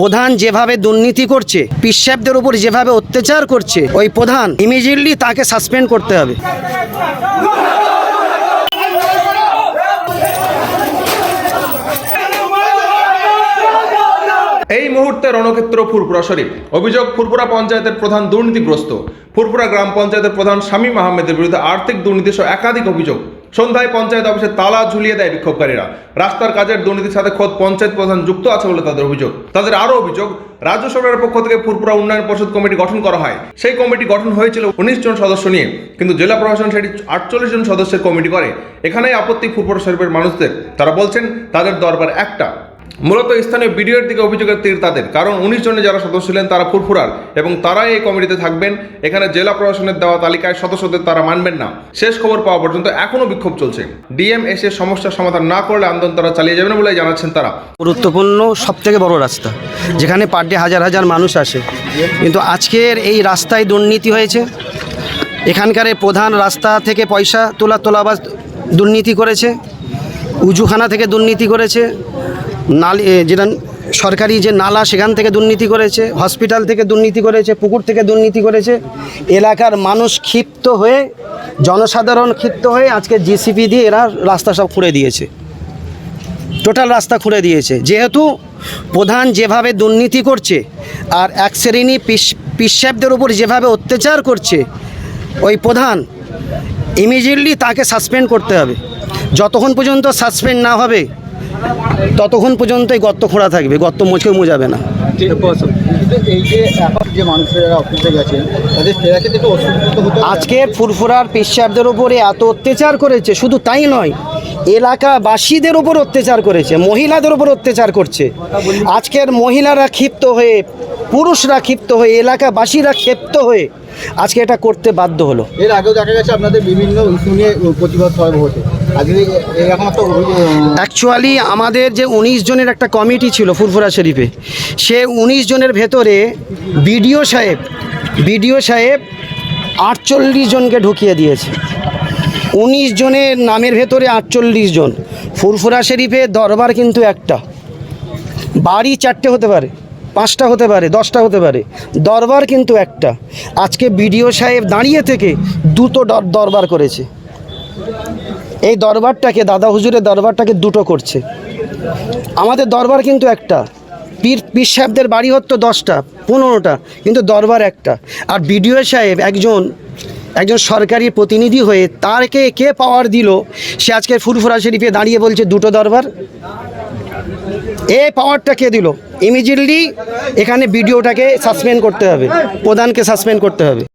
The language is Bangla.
প্রধান যেভাবে দুর্নীতি করছে পিসাবদের উপর যেভাবে অত্যাচার করছে, ওই প্রধান ইমিডিয়েটলি তাকে সাসপেন্ড করতে হবে। এই মুহূর্তে রণক্ষেত্র ফুরপুরা শরীফ। অভিযোগ ফুরপুরা পঞ্চায়েতের প্রধান দুর্নীতিগ্রস্ত। ফুরপুরা গ্রাম পঞ্চায়েতের প্রধান শামীম আহমেদের বিরুদ্ধে আর্থিক দুর্নীতি সহ একাধিক অভিযোগ। সন্ধ্যায় পঞ্চায়েত অফিসে তালা ঝুলিয়ে দেয় বিক্ষোভকারীরা। রাস্তার কাজের দুর্নীতির সাথে খোদ পঞ্চায়েত প্রধান যুক্ত আছে বলে তাদের অভিযোগ। তাদের আরও অভিযোগ, রাজ্য সরকারের পক্ষ থেকে ফুরপুরা উন্নয়ন পরিষদ কমিটি গঠন করা হয়। সেই কমিটি গঠন হয়েছিল উনিশ জন সদস্য নিয়ে, কিন্তু জেলা প্রশাসন সেটি আটচল্লিশ জন সদস্যের কমিটি করে। এখানেই আপত্তি ফুরপুরা শরীফের মানুষদের। তারা বলছেন, তাদের দরবার একটা। মূলত স্থানীয় বিডিওর দিকে অভিযোগের তীর তাদের। কারণ উনিশ জনে যারা সদস্য ছিলেন তারা ফুরফুরার এবং তারাই এই কমিটিতে থাকবেন। এখানে জেলা প্রশাসনের দেওয়া তালিকায় সদস্যদের তারা মানবেন না। শেষ খবর পাওয়া পর্যন্ত এখনও বিক্ষোভ চলছে। ডিএম এসে সমস্যার সমাধান না করলে আন্দোলন তারা চালিয়ে যাবেন বলে জানাচ্ছেন তারা। গুরুত্বপূর্ণ সব থেকে বড় রাস্তা। যেখানে পার ডে হাজার হাজার মানুষ আসে। কিন্তু আজকের এই রাস্তায় দুর্নীতি হয়েছে। এখানকার প্রধান রাস্তা থেকে পয়সা তোলা তোলা তোলাবাজ দুর্নীতি করেছে। উজুখানা থেকে দুর্নীতি করেছে। নালি যেটা সরকারি যে নালা, সেখান থেকে দুর্নীতি করেছে, হসপিটাল থেকে দুর্নীতি করেছে, পুকুর থেকে দুর্নীতি করেছে। এলাকার মানুষ ক্ষিপ্ত হয়ে, জনসাধারণ ক্ষিপ্ত হয়ে আজকে জিসিপি দিয়ে এরা রাস্তা সব খুঁড়ে দিয়েছে। টোটাল রাস্তা খুঁড়ে দিয়েছে। যেহেতু প্রধান যেভাবে দুর্নীতি করছে, আর এক শ্রেণি পিস পিসাবদের উপর যেভাবে অত্যাচার করছে, ওই প্রধান ইমিডিয়েটলি তাকে সাসপেন্ড করতে হবে। যতক্ষণ পর্যন্ত সাসপেন্ড না হবে ততক্ষণ পর্যন্ত এই গর্ত খোঁড়া থাকবে গর্ত মুছে মোজাবে না। আজকে ফুরফুরার পেশাবদের উপরে এত অত্যাচার করেছে শুধু তাই নয় এলাকাবাসীদের উপর অত্যাচার করেছে মহিলাদের উপর অত্যাচার করছে। আজকের মহিলারা ক্ষিপ্ত হয়ে পুরুষরা ক্ষিপ্ত হয়ে এলাকাবাসীরা ক্ষিপ্ত হয়ে আজকে এটা করতে বাধ্য হলো। এর আগেও দেখা গেছে আপনাদের বিভিন্ন ইস্যু নিয়ে প্রতিবাদ সভা হতে। অ্যাকচুয়ালি আমাদের যে উনিশ জনের একটা কমিটি ছিল ফুরফুরা শরীফে, সে উনিশ জনের ভেতরে বিডিও সাহেব বিডিও সাহেব আটচল্লিশ জনকে ঢুকিয়ে দিয়েছে। উনিশ জনের নামের ভেতরে আটচল্লিশ জন। ফুরফুরা শরীফে দরবার কিন্তু একটা। বাড়ি চারটে হতে পারে, পাঁচটা হতে পারে, দশটা হতে পারে। দরবার কিন্তু একটা। আজকে বিডিও সাহেব দাঁড়িয়ে থেকে দুটো দর- দরবার করেছে। এই দরবারটাকে, দাদা হুজুরের দরবারটাকে দুটো করছে। আমাদের দরবার কিন্তু একটা। পীর পীর সাহেবদের বাড়ি হতো দশটা, পনেরোটা, কিন্তু দরবার একটা। আর বিডিও সাহেব একজন একজন সরকারি প্রতিনিধি হয়ে তারকে কে পাওয়ার দিল? সে আজকে ফুরফুরা শরীফে দাঁড়িয়ে বলছে, দুটো দরবার। এ পাওয়ারটা কে দিল? ইমিডিয়েটলি এখানে বিডিওটাকে সাসপেন্ড করতে হবে। প্রধানকে সাসপেন্ড করতে হবে।